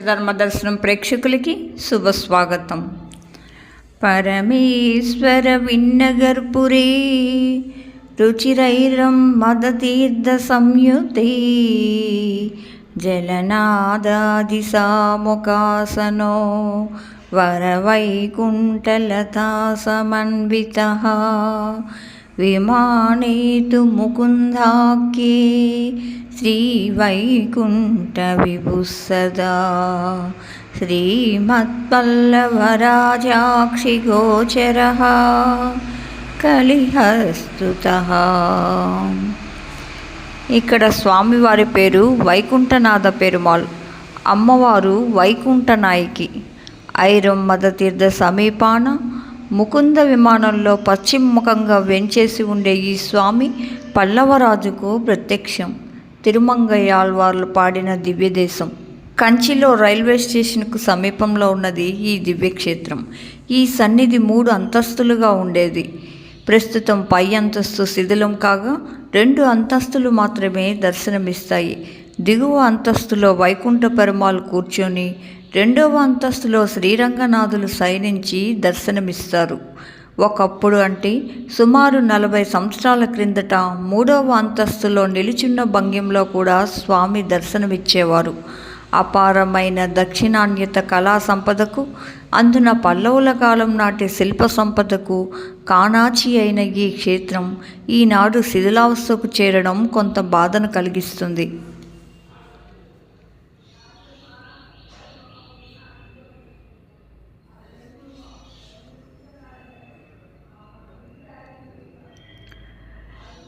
ధర్మదర్శనం ప్రేక్షకులకి శుభస్వాగతం. పరమేశ్వర విన్నగర్పురే రుచిరైరం మదతీర్థ సంయుతే జలనాదాది సాముకాసనో వరవైకుంఠలతా సమన్విత విమానే తు ముకుందాఖ్యే श्रीवैकुण्ठविभुः శ్రీమత్పల్లవరాజాక్షిగోచరः కలిహస్తుతः ఇక్కడ స్వామివారి పేరు వైకుంఠనాథ పెరుమాళ్ అమ్మవారు వైకుంఠనాయికి ఐరం మదతీర్థ సమీపాన ముకుంద విమానంలో పశ్చిమముఖంగా వెంచేసి ఉండే ఈ స్వామి పల్లవరాజుకు ప్రత్యక్షం తిరుమంగయ్యాళ్వార్లు పాడిన దివ్యదేశం. కంచిలో రైల్వే స్టేషన్కు సమీపంలో ఉన్నది ఈ దివ్యక్షేత్రం. ఈ సన్నిధి మూడు అంతస్తులుగా ఉండేది. ప్రస్తుతం పై అంతస్తు శిథిలం కాగా రెండు అంతస్తులు మాత్రమే దర్శనమిస్తాయి. దిగువ అంతస్తులో వైకుంఠ పెరుమాలు కూర్చొని రెండవ అంతస్తులో శ్రీరంగనాథులు శయనించి దర్శనమిస్తారు. ఒకప్పుడు అంటే సుమారు నలభై సంవత్సరాల క్రిందట మూడవ అంతస్తులో నిలుచున్న భంగ్యంలో కూడా స్వామి దర్శనమిచ్చేవారు. అపారమైన దక్షిణాన్యత కళా సంపదకు అందున పల్లవుల కాలం నాటి శిల్ప సంపదకు కానాచి అయిన ఈ క్షేత్రం ఈనాడు శిథిలావస్థకు చేరడం కొంత బాధను కలిగిస్తుంది.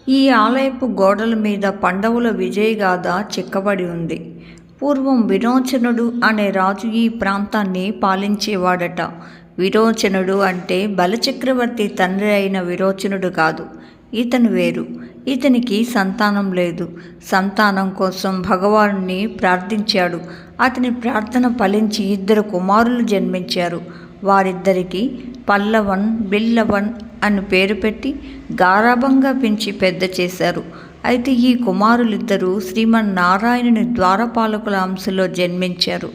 ఈ ఆలయపు గోడల మీద పండవుల విజయగాథ చెక్కబడి ఉంది. పూర్వం విరోచనుడు అనే రాజు ఈ ప్రాంతాన్ని పాలించేవాడట. విరోచనుడు అంటే బలచక్రవర్తి తండ్రి అయిన విరోచనుడు కాదు. ఇతను వేరు. ఇతనికి సంతానం లేదు. సంతానం కోసం భగవానుని ప్రార్థించాడు. అతని ప్రార్థన ఫలించి ఇద్దరు కుమారులు జన్మించారు. వారిద్దరికీ పల్లవన్ బిల్లవన్ అని పేరు పెట్టి గారాభంగా పెంచి పెద్ద చేశారు. అయితే ఈ కుమారులిద్దరూ శ్రీమన్నారాయణుని ద్వారపాలకుల అంశలో జన్మించారు.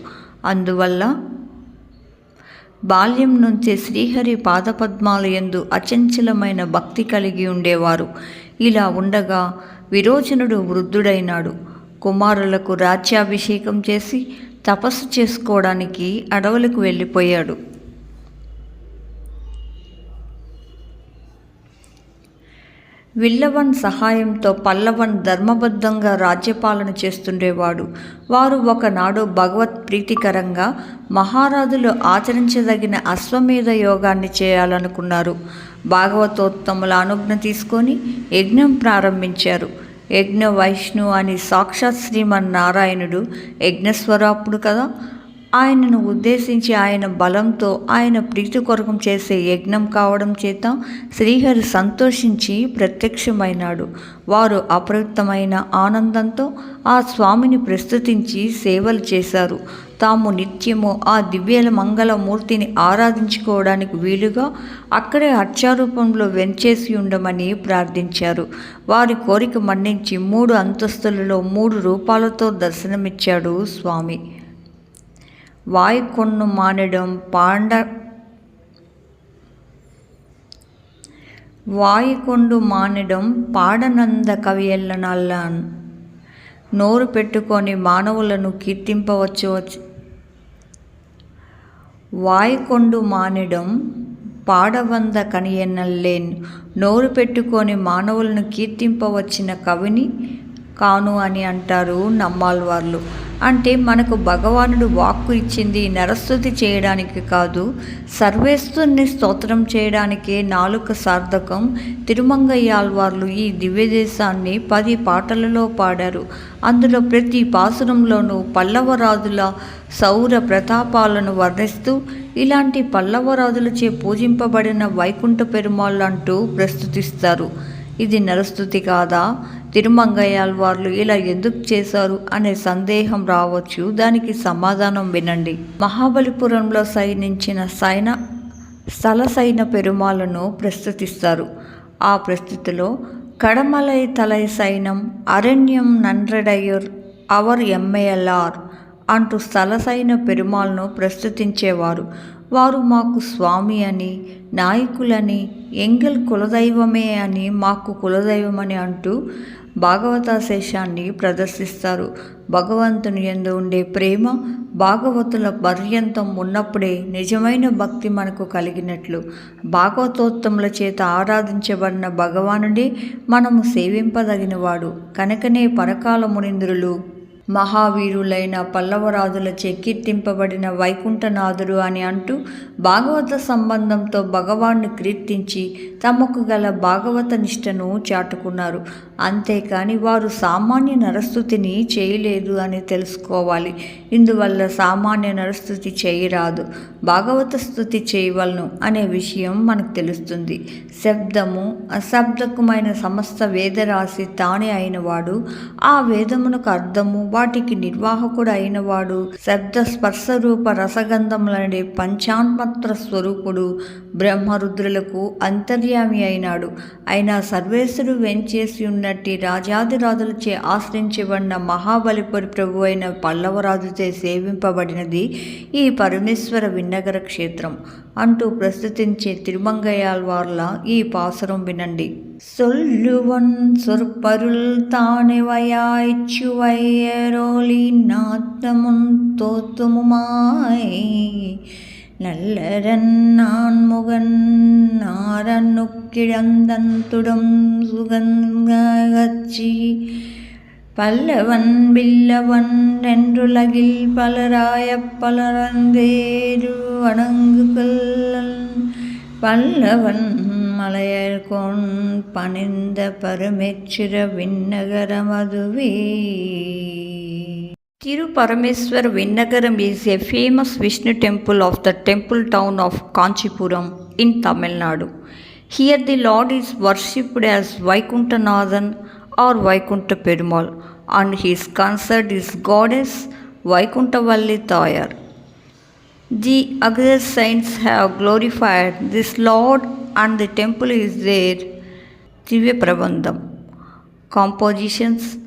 అందువల్ల బాల్యం నుంచే శ్రీహరి పాదపద్మాలయందు అచంచలమైన భక్తి కలిగి ఉండేవారు. ఇలా ఉండగా విరోచనుడు వృద్ధుడైనాడు. కుమారులకు రాజ్యాభిషేకం చేసి తపస్సు చేసుకోవడానికి అడవులకు వెళ్ళిపోయాడు. విల్లవన్ సహాయంతో పల్లవన్ ధర్మబద్ధంగా రాజ్యపాలన చేస్తుండేవాడు. వారు ఒకనాడు భగవత్ ప్రీతికరంగా మహారాజులు ఆచరించదగిన అశ్వమేధ యోగాన్ని చేయాలనుకున్నారు. భాగవతోత్తముల అనుజ్ఞ తీసుకొని యజ్ఞం ప్రారంభించారు. యజ్ఞ వైష్ణు అని సాక్షాత్ శ్రీమన్నారాయణుడు యజ్ఞస్వరాపుడు కదా? ఆయనను ఉద్దేశించి ఆయన బలంతో ఆయన ప్రీతి కొరకం చేసే యజ్ఞం కావడం చేత శ్రీహరి సంతోషించి ప్రత్యక్షమైనాడు. వారు అప్రవృత్తమైన ఆనందంతో ఆ స్వామిని ప్రస్తుతించి సేవలు చేశారు. తాము నిత్యము ఆ దివ్యల మంగళమూర్తిని ఆరాధించుకోవడానికి వీలుగా అక్కడే అర్చారూపంలో వెంచేసి ఉండమని ప్రార్థించారు. వారి కోరిక మన్నించి మూడు అంతస్తులలో మూడు రూపాలతో దర్శనమిచ్చాడు స్వామి. వాయుకొన్ను మానడం పాండ వాయుకొండు మానడం పాడనంద కవియల్లనల్లాన్ నోరు పెట్టుకొని మానవులను కీర్తింపవచ్చు వాయుకొండు మానడం పాడవంద కనియనల్లేన్ నోరు పెట్టుకొని మానవులను కీర్తింపవచ్చిన కవిని కాను అని అంటారు నమ్మాల్వార్లు. అంటే మనకు భగవానుడు వాక్కు ఇచ్చింది నరస్తుతి చేయడానికి కాదు సర్వేస్తుని స్తోత్రం చేయడానికే నాలుక సార్థకం. తిరుమంగయ్యాల్వార్లు ఈ దివ్యదేశాన్ని పది పాటలలో పాడారు. అందులో ప్రతి పాసురంలోనూ పల్లవరాజుల సౌర ప్రతాపాలను వర్ణిస్తూ ఇలాంటి పల్లవరాజులచే పూజింపబడిన వైకుంఠ పెరుమాళ్ళంటూ ప్రస్తుతిస్తారు. ఇది నరస్తుతి కాదా? తిరుమంగయ్యాల్ వాళ్ళు ఇలా ఎందుకు చేశారు అనే సందేహం రావచ్చు. దానికి సమాధానం వినండి. మహాబలిపురంలో సైనించిన సైన స్థల సైన పెరుమాలను ప్రస్తుతిస్తారు ఆ ప్రస్తుతిలో కడమలై తలై సైనం అరణ్యం నన్రడయ్యూర్ అవర్ ఎంఏఎల్ఆర్ అంటూ స్థలసైన పెరుమాళ్ను ప్రస్తుతించేవారు వారు మాకు స్వామి అని నాయకులని ఎంగల్ కులదైవమే అని మాకు కులదైవమని అంటూ భాగవతాశేషాన్ని ప్రదర్శిస్తారు. భగవంతుని ఎందు ఉండే ప్రేమ భాగవతుల పర్యంతం ఉన్నప్పుడే నిజమైన భక్తి మనకు కలిగినట్లు. భాగవతోత్తముల చేత ఆరాధించబడిన భగవానుడే మనము సేవింపదగినవాడు. కనుకనే పరకాల మునింద్రులు మహావీరులైన పల్లవరాజులచే కీర్తింపబడిన వైకుంఠనాథుడు అని అంటూ భాగవత సంబంధంతో భగవాన్ని కీర్తించి తమకు గల భాగవత నిష్టను చాటుకున్నారు. అంతేకాని వారు సామాన్య నరస్థుతిని చేయలేదు అని తెలుసుకోవాలి. ఇందువల్ల సామాన్య నరస్థుతి చేయరాదు. భాగవత స్థుతి చేయవలను అనే విషయం మనకు తెలుస్తుంది. శబ్దము అశబ్దకమైన సమస్త వేదరాశి తానే అయినవాడు ఆ వేదమునకు అర్థము వాటికి నిర్వాహకుడు అయినవాడు శబ్ద స్పర్శ రూప రసగంధములనే పంచాన్మత్ర స్వరూపుడు బ్రహ్మరుద్రులకు అంతర్యామి అయినాడు. అయినా సర్వేశ్వరుడు వెంచేసి ఉన్న ఉన్నట్టి రాజాదిరాజులచే ఆశ్రయించబడిన మహాబలిపురి ప్రభు అయిన పల్లవరాజుచే సేవింపబడినది ఈ పరమేశ్వర విన్నగర క్షేత్రం అంటూ ప్రస్తుతించే తిరుమంగయాల్వార్ల ఈ పాసురం వినండి சொல்லுவன் சொற்பருள் தானெவையாய்ச்சுவையரோலி நாத்தமுன் தோத்துமுமாய் நல்லரன் நான் முகன் நாரனுக்கிழந்தந்துடம் சுகங்கச்சி பல்லவன் பில்லவன் என்றுலகில் பலராய பலரந்தேரு வணங்குகள் பல்லவன் மலையர்கொன் பணிந்த பருமேச்சிர விண்ணகரமதுவே. Thiru Parameswar Vinnagaram is a famous Vishnu temple of the temple town of Kanchipuram in Tamil Nadu. Here the Lord is worshipped as Vaikuntanathan or Vaikuntha Perumal and his consort is goddess Vaikuntavalli Thayar. The other saints have glorified this Lord and the temple is there Divya Prabandham compositions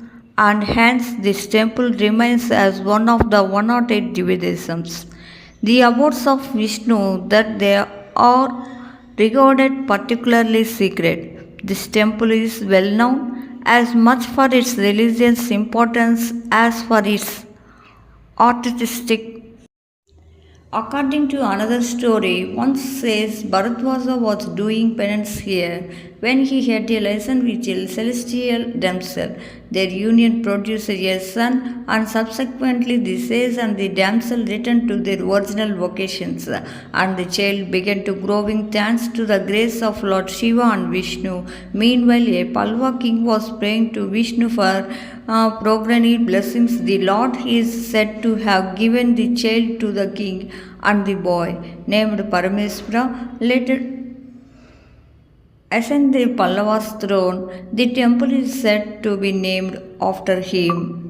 and hence this temple remains as one of the 108 Divyadesams. The abodes of Vishnu that they are regarded particularly sacred. This temple is well known as much for its religious importance as for its artistic According to another story, once says Bharadwaja was doing penance here when he had a lesson with a celestial damsel. Their union produced a son, and subsequently the sage and the damsel returned to their original vocations, and the child began to grow in thanks to the grace of Lord Shiva and Vishnu. Meanwhile, a Palva king was praying to Vishnu for uh, blessings. The Lord is said to have given the child to the king, and the boy, named Parameswara, later ascended the Pallava's throne. The temple is said to be named after him.